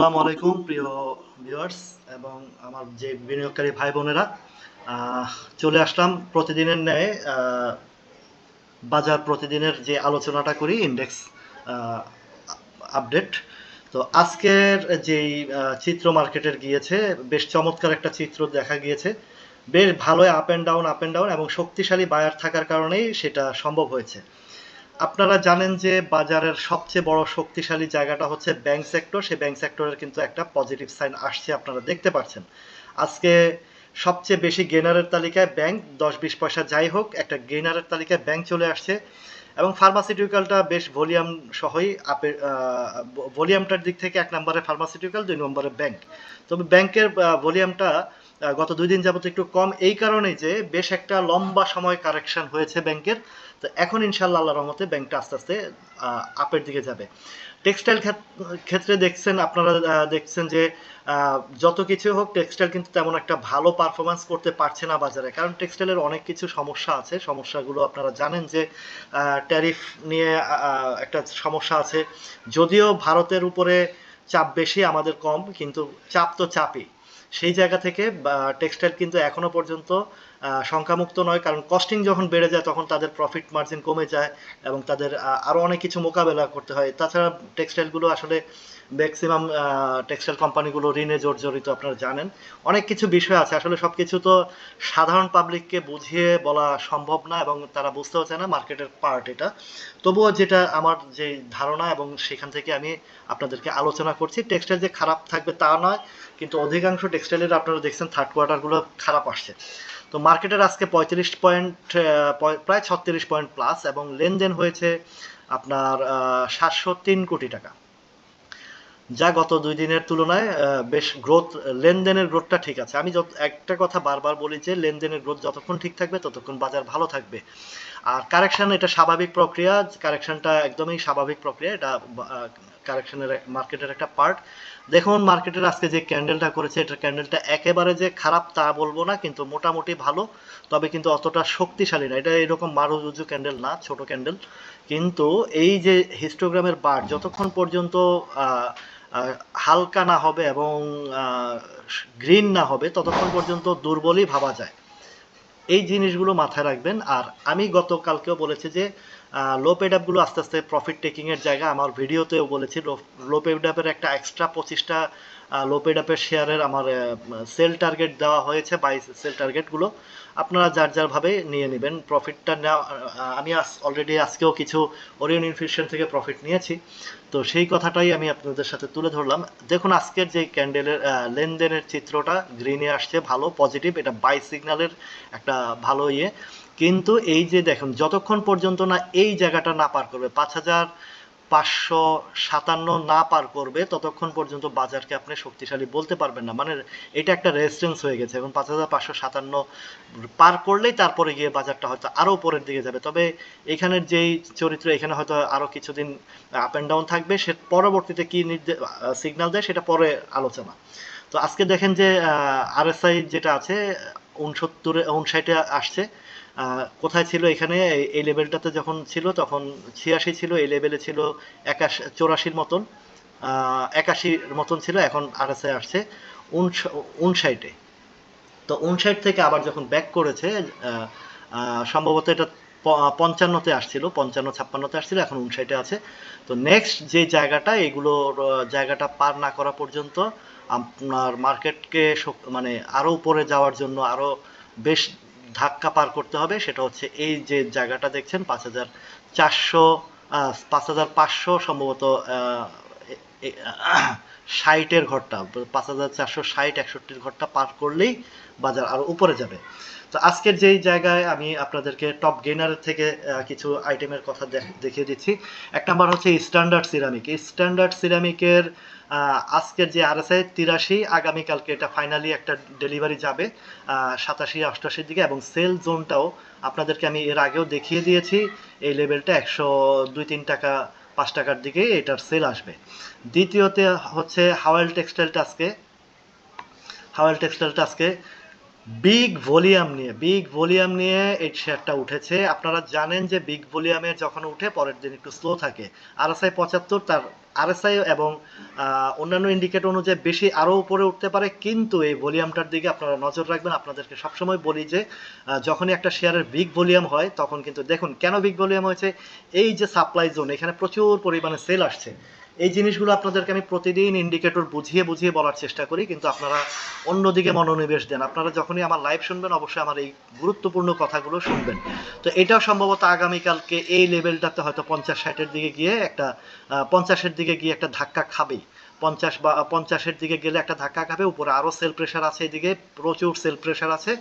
আসসালামু আলাইকুম, প্রিয় ভিউয়ার্স এবং আমার যে বিনিয়োগকারী ভাই বোনেরা চলে আসলাম প্রতিদিনের ন্যায় বাজার প্রতিদিনের যে আলোচনাটা করি ইন্ডেক্স আপডেট তো আজকের যেই চিত্র মার্কেটের গিয়েছে, বেশ চমৎকার একটা চিত্র দেখা গিয়েছে। বেশ ভালোই up and down up and down এবং শক্তিশালী বায়ার থাকার কারণেই সেটা সম্ভব হয়েছে। আপনারা জানেন যে বাজারের সবচেয়ে বড় শক্তিশালী জায়গাটা হচ্ছে ব্যাংক সেক্টর সেই ব্যাংক সেক্টরের কিন্তু একটা পজিটিভ সাইন আসছে, আপনারা দেখতে পাচ্ছেন। আজকে সবচেয়ে বেশি গেনারের তালিকায় ব্যাংক দশ বিশ পয়সা যাই হোক, একটা গেনারের তালিকায় ব্যাংক চলে আসছে। এবং ফার্মাসিউটিক্যালটা বেশ ভলিউম সহই আপে ভলিউমটার দিক থেকে এক নম্বরে ফার্মাসিউটিক্যাল দুই নম্বরে ব্যাংক তবে ব্যাংকের ভলিউমটা গত দুই দিন যাবত একটু কম। এই কারণেই যে বেশ একটা লম্বা সময় কারেকশন হয়েছে ব্যাংকের। তো এখন ইনশাল্লাহ আল্লাহ রহমতে ব্যাংকটা আস্তে আস্তে আপের দিকে যাবে। টেক্সটাইল ক্ষেত্রে দেখছেন আপনারা দেখছেন যে যত কিছু হোক টেক্সটাইল কিন্তু তেমন একটা ভালো পারফরমেন্স করতে পারছে না বাজারে। কারণ টেক্সটাইলের অনেক কিছু সমস্যা আছে। সমস্যাগুলো আপনারা জানেন যে ট্যারিফ নিয়ে একটা সমস্যা আছে। যদিও ভারতের উপরে চাপ বেশি, আমাদের কম, কিন্তু চাপ তো চাপই। সেই জায়গা থেকে টেক্সটাইল কিন্তু এখনও পর্যন্ত শঙ্কামুক্ত নয়, কারণ কস্টিং যখন বেড়ে যায় তখন তাদের প্রফিট মার্জিন কমে যায় এবং তাদের আরও অনেক কিছু মোকাবেলা করতে হয়। তাছাড়া টেক্সটাইলগুলো আসলে ম্যাক্সিমাম টেক্সটাইল কোম্পানিগুলো ঋণে জর্জরিত, আপনারা জানেন। অনেক কিছু বিষয় আছে। আসলে সব কিছু তো সাধারণ পাবলিককে বুঝিয়ে বলা সম্ভব না এবং তারা বুঝতেও চায় না মার্কেটের পার্ট এটা। তবুও যেটা আমার যে ধারণা এবং সেখান থেকে আমি আপনাদেরকে আলোচনা করছি টেক্সটাইল যে খারাপ থাকবে তা নয়, কিন্তু অধিকাংশ টেক্সটাইলের আপনারা দেখছেন থার্ড কোয়ার্টারগুলো খারাপ আসছে। তো মার্কেটের আজকে পঁয়ত্রিশ পয়েন্ট প্রায় ছত্রিশ পয়েন্ট প্লাস এবং লেনদেন হয়েছে আপনার সাতশো তিন কোটি টাকা। যা গত দুই দিনের তুলনায় বেশ গ্রোথ লেনদেনের গ্রোথটা ঠিক আছে। আমি একটা কথা বারবার বলি যে লেনদেনের গ্রোথ যতক্ষণ ঠিক থাকবে ততক্ষণ বাজার ভালো থাকবে। আর কারেকশন এটা স্বাভাবিক প্রক্রিয়া কারেকশনটা একদমই স্বাভাবিক প্রক্রিয়া, এটা কারেকশনের মার্কেটের একটা পার্ট দেখুন মার্কেটের আজকে যে ক্যান্ডেলটা করেছে, এটা ক্যান্ডেলটা একেবারে যে খারাপ তা বলব না, কিন্তু মোটামুটি ভালো, তবে কিন্তু অতটা শক্তিশালী না। এটা এরকম মারুজুজু ক্যান্ডেল না, ছোট ক্যান্ডেল কিন্তু এই যে হিস্টোগ্রামের বার যতক্ষণ পর্যন্ত হালকা না হবে এবং গ্রিন না হবে, ততক্ষণ পর্যন্ত দুর্বলই ভাবা যায়। এই জিনিসগুলো মাথায় রাখবেন। আর আমি গতকালকেও বলেছি যে লো পেডগুলো আস্তে আস্তে প্রফিট টেকিং এর জায়গা। আমার ভিডিওতেও বলেছি লো পেড অ্যাপের একটা এক্সট্রা পঁচিশটা লো পেড অ্যাপের শেয়ারের আমার সেল টার্গেট দেওয়া হয়েছে বাই সেল টার্গেটগুলো আপনারা যার যার ভাবে নিয়ে নেবেন। প্রফিটটা নেওয়া আমি অলরেডি আজকেও কিছু ওরিয়ন ইনফিউশন থেকে প্রফিট নিয়েছি। তো সেই কথাটাই আমি আপনাদের সাথে তুলে ধরলাম। দেখুন, আজকের যে ক্যান্ডেলের লেনদেনের চিত্রটা গ্রিনে আসছে, ভালো পজিটিভ এটা বাই সিগন্যালের একটা ভালো ইয়ে। কিন্তু এই যে দেখুন, যতক্ষণ পর্যন্ত না এই জায়গাটা না পার করবে, পাঁচ হাজার পাঁচশো সাতান্ন না পার করবে, ততক্ষণ পর্যন্ত বাজারকে আপনি শক্তিশালী বলতে পারবেন না। মানে এটা একটা রেজিস্ট্যান্স হয়ে গেছে। এখন পাঁচ হাজার পাঁচশো সাতান্ন পার করলেই তারপরে গিয়ে বাজারটা হয়তো আরও উপরের দিকে যাবে। তবে এখানের যেই চরিত্র, এখানে হয়তো আরও কিছুদিন আপ অ্যান্ড ডাউন থাকবে, সে পরবর্তীতে কি সিগন্যাল দেয় সেটা পরে আলোচনা। তো আজকে দেখেন যে আরএসআই যেটা আছে, উনসত্তরে, উনষাটে আসছে। কোথায় ছিল এখানে? এই- লেভেলটাতে যখন ছিল, তখন ছিয়াশি ছিল, এই লেভেলে ছিল একাশ, চৌরাশির মতন। একাশির মতন ছিল, এখন আরএসআই আসছে উনষ- উনষাটে। তো উনষাট থেকে আবার যখন ব্যাক করেছে সম্ভবত এটা পঞ্চান্নতে আসছিল, পঞ্চান্ন, ছাপ্পান্নতে আসছিল, এখন উনষাটে আছে। তো নেক্সট যে জায়গাটা এগুলোর জায়গাটা পার না করা পর্যন্ত আপনার মার্কেটকে মানে আরও উপরে যাওয়ার জন্য আরও বেশ ধাক্কা পার করতে হবে, সেটা হচ্ছে এই যে জায়গাটা দেখছেন, পাঁচ হাজার চারশো পাঁচ হাজার পাঁচশো সম্ভবত ষাটের ঘরটা, পাঁচ হাজার চারশো ষাট, একষট্টির ঘরটা পার করলেই বাজার আরও উপরে যাবে। তো আজকের যেই জায়গায় আমি আপনাদেরকে টপ গেইনারের থেকে কিছু আইটেমের কথা দেখ- দেখিয়ে দিচ্ছি। এক নাম্বার হচ্ছে স্ট্যান্ডার্ড সিরামিক স্ট্যান্ডার্ড সিরামিকের আজকের যে আরএসআই তিরাশি, আগামীকালকে এটা ফাইনালি একটা ডেলিভারি যাবে সাতাশি, অষ্টাশির দিকে এবং সেল জোনটাও আপনাদেরকে আমি এর আগেও দেখিয়ে দিয়েছি। এই লেভেলটা একশো দুই, তিন টাকা পাঁচ টাকার দিকে এটার সেল আসবে। দ্বিতীয়তে হচ্ছে হাওয়াল টেক্সটাইলটা আজকে হাওয়াল টেক্সটাইলটা আজকে বিগ ভলিউম নিয়ে বিগ ভলিউম নিয়ে এই শেয়ারটা উঠেছে। আপনারা জানেন যে বিগ ভলিউমের যখন উঠে, পরের দিন একটু স্লো থাকে। আরএসআই পঁচাত্তর তার আরএসআই এবং অন্যান্য ইন্ডিকেটর অনুযায়ী বেশি আরও উপরে উঠতে পারে। কিন্তু এই ভলিউমটার দিকে আপনারা নজর রাখবেন। আপনাদেরকে সবসময় বলি যে যখনই একটা শেয়ারের বিগ ভলিউম হয়, তখন কিন্তু দেখুন কেন বিগ ভলিউম হয়েছে? এই যে সাপ্লাই জোন এখানে প্রচুর পরিমাণে সেল আসছে। এই জিনিসগুলো আপনাদেরকে আমি প্রতিদিন ইন্ডিকেটর বুঝিয়ে বুঝিয়ে বলার চেষ্টা করি, কিন্তু আপনারা অন্যদিকে মনোনিবেশ দেন। আপনারা যখনই আমার লাইভ শুনবেন, অবশ্যই আমার এই গুরুত্বপূর্ণ কথাগুলো শুনবেন। তো এটাও সম্ভবত আগামীকালকে এই লেভেলটাতে হয়তো পঞ্চাশ ষাটের দিকে গিয়ে একটা পঞ্চাশের দিকে গিয়ে একটা ধাক্কা খাবেই। পঞ্চাশ বা পঞ্চাশের দিকে গেলে একটা ধাক্কা খাবে, উপরে আরও সেল প্রেশার আছে এদিকে, প্রচুর সেল প্রেশার আছে।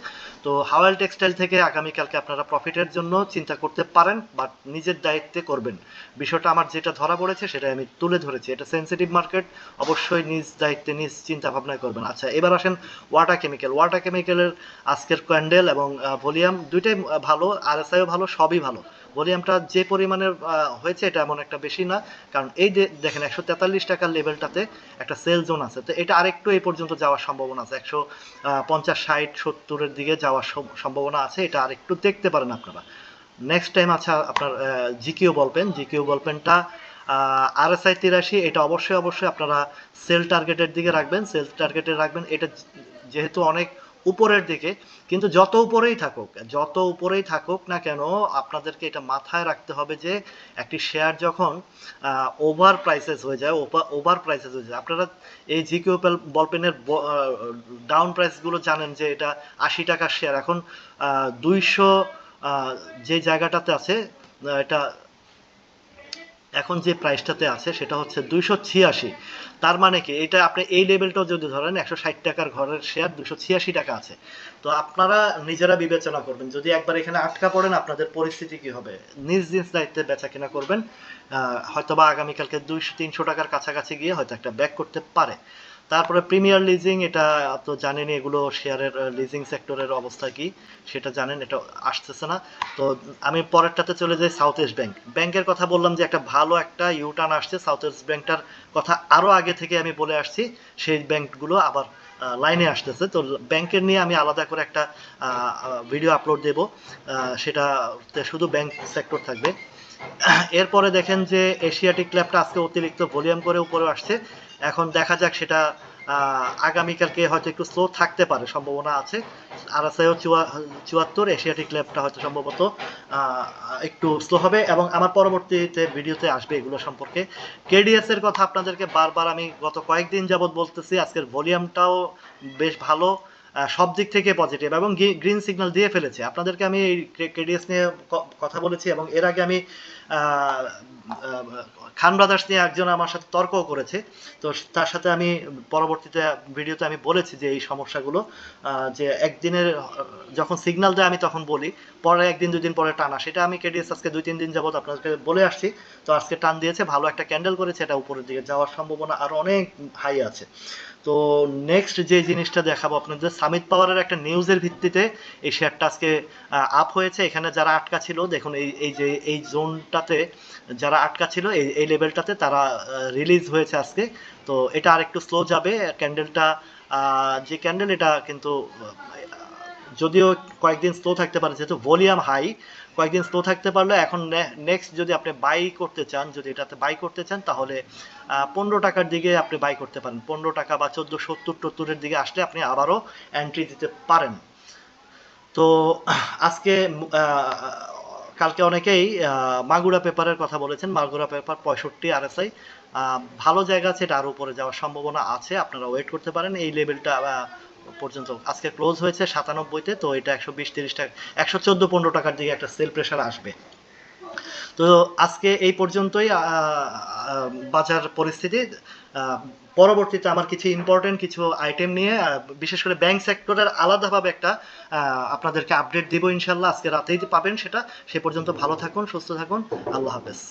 তো হাওয়াল টেক্সটাইল থেকে আগামীকালকে আপনারা প্রফিটের জন্য চিন্তা করতে পারেন বাট নিজের দায়িত্বে করবেন। বিষয়টা আমার যেটা ধরা পড়েছে সেটা আমি তুলে ধরেছি। এটা সেন্সিটিভ মার্কেট অবশ্যই নিজ দায়িত্বে, নিজ চিন্তা ভাবনায় করবেন। আচ্ছা এবার আসেন ওয়াটার কেমিক্যাল ওয়াটার কেমিক্যালের আজকের ক্যান্ডেল এবং ভলিউম দুইটাই ভালো আরএসআইও ভালো, সবই ভালো। ভলিউমটা যে পরিমাণের আহ, হয়েছে এটা এমন একটা বেশি না। কারণ এই যে দেখেন একশো তেতাল্লিশ টাকার লেভেলটাতে একটা সেল জোন আছে। তো এটা আরেকটু এই পর্যন্ত যাওয়ার সম্ভাবনা আছে। একশো পঞ্চাশ ষাট সত্তরের দিকে যাওয়ার সম্ভাবনা আছে। এটা আরেকটু দেখতে পারেন আপনারা। নেক্সট টাইম আছে আপনার জিকিউ বলবেন। জিকিউ বলপেনটা আই তিরাশি এটা অবশ্যই অবশ্যই আপনারা সেল টার্গেটের দিকে রাখবেন। সেল টার্গেটে রাখবেন। এটা যেহেতু অনেক উপরের দিকে, কিন্তু যত উপরেই থাকুক, যত উপরেই থাকুক না কেন, আপনাদেরকে এটা মাথায় রাখতে হবে যে একটি শেয়ার যখন ওভার প্রাইসেস হয়ে যায় ওভার প্রাইসেস হয়ে যায়, আপনারা এই জিকিউ বলপেনের ডাউন প্রাইসগুলো জানেন যে এটা আশি টাকার শেয়ার এখন দুইশো যে জায়গাটাতে আছে এটা এখন যে প্রাইসটাতে আছে, সেটা হচ্ছে দুইশো ছিয়াশি। তার মানে কি, এটা আপনি এই লেভেলটাও যদি ধরেন, একশো ষাট টাকার ঘরের শেয়ার দুশো ছিয়াশি টাকা আছে। তো আপনারা নিজেরা বিবেচনা করবেন, যদি একবার এখানে আটকা পড়েন, আপনাদের পরিস্থিতি কি হবে? নিজ নিজ দায়িত্বে বেচা কিনা করবেন হয়তোবা আগামীকালকে দুইশো, তিনশো টাকার কাছাকাছি গিয়ে হয়তো একটা ব্যাক করতে পারে। তারপরে প্রিমিয়ার লিজিং এটা তো জানেনই এগুলো শেয়ারের লিজিং সেক্টরের অবস্থা কি, সেটা জানেন, এটা আসতেছে না। তো আমি পরেরটাতে চলে যাই সাউথ ইস্ট ব্যাংক ব্যাংকের কথা বললাম যে একটা ভালো একটা ইউটার্ন আসছে সাউথ ইস্ট ব্যাংকটার কথা আরও আগে থেকে আমি বলে আসছি, সেই ব্যাংকগুলো আবার লাইনে আসতেছে। তো ব্যাংকের নিয়ে আমি আলাদা করে একটা ভিডিও আপলোড দেব। সেটা শুধু ব্যাংক সেক্টর থাকবে। এরপরে দেখেন যে এশিয়াটিক ল্যাবটা আজকে অতিরিক্ত ভলিউম করে উপরে আসছে। এখন দেখা যাক সেটা আগামীকালকে হয়তো একটু স্লো থাকতে পারে, সম্ভাবনা আছে। আর আছে চুয়াত্তর, এশিয়াটিক ল্যাবটা হয়তো সম্ভবত একটু স্লো হবে এবং আমার পরবর্তীতে ভিডিওতে আসবে এগুলো সম্পর্কে। কেডিএস এর কথা আপনাদেরকে বারবার আমি গত কয়েকদিন যাবৎ বলতেছি, আজকের ভলিউমটাও বেশ ভালো। সব দিক থেকে পজিটিভ এবং গ্রিন সিগন্যাল দিয়ে ফেলেছে। আপনাদেরকে আমি এই কেডিএস নিয়ে কথা বলেছি এবং এর আগে আমি খান ব্রাদার্স নিয়ে একজন আমার সাথে তর্কও করেছে। তো তার সাথে আমি পরবর্তীতে ভিডিওতে আমি বলেছি যে এই সমস্যাগুলো যে একদিনের, যখন সিগন্যাল দেয় আমি তখন বলি, পরে একদিন, দুদিন পরে টানা। সেটা আমি কেডিএস আজকে দুই, তিন দিন যাবত আপনাদেরকে বলে আসছি। তো আজকে টান দিয়েছে, ভালো একটা ক্যান্ডেল করেছে, এটা উপরের দিকে যাওয়ার সম্ভাবনা আরও অনেক হাই আছে। তো নেক্সট যে জিনিসটা দেখাবো আপনাদের সামিত পাওয়ারের একটা নিউজের ভিত্তিতে এই শেয়ারটা আজকে আপ হয়েছে। এখানে যারা আটকা ছিল, দেখুন এই এই যে, এই জোনটাতে যারা আটকা ছিল, এই এই লেভেলটাতে তারা রিলিজ হয়েছে আজকে। তো এটা আর একটু স্লো যাবে ক্যান্ডেলটা যে ক্যান্ডেল এটা কিন্তু যদিও কয়েকদিন স্লো থাকতে পারে, যেহেতু ভলিউম হাই কয়েকদিন স্লো থাকতে পারলে এখন নেক্সট যদি আপনি বাই করতে চান, যদি এটাতে বাই করতে চান, তাহলে পনেরো টাকার দিকে আপনি বাই করতে পারেন। পনেরো টাকা বা চোদ্দ, সত্তর টত্তরের দিকে আসলে আপনি আবারও এন্ট্রি দিতে পারেন। তো, আজকে কালকে অনেকেই মাগুরা পেপারের কথা বলেছেন। মাগুরা পেপার পঁয়ষট্টি আরএসআই ভালো জায়গা আছে এটা আরও উপরে যাওয়ার সম্ভাবনা আছে, আপনারা ওয়েট করতে পারেন। এই লেভেলটা পর্যন্ত আজকে ক্লোজ হয়েছে সাতানব্বইতে, তো এটা একশো বিশ, তিরিশ টাকা, একশো চোদ্দ, পনেরো টাকার দিকে একটা সেল প্রেশার আসবে। তো আজকে এই পর্যন্তই বাজার পরিস্থিতি। পরবর্তীতে আমার কিছু ইম্পর্টেন্ট কিছু আইটেম নিয়ে বিশেষ করে ব্যাংক সেক্টরের আলাদাভাবে একটা আপনাদেরকে আপডেট দিব ইনশাল্লাহ। আজকে রাতেই পাবেন সেটা। সে পর্যন্ত ভালো থাকুন, সুস্থ থাকুন। আল্লাহ হাফেজ।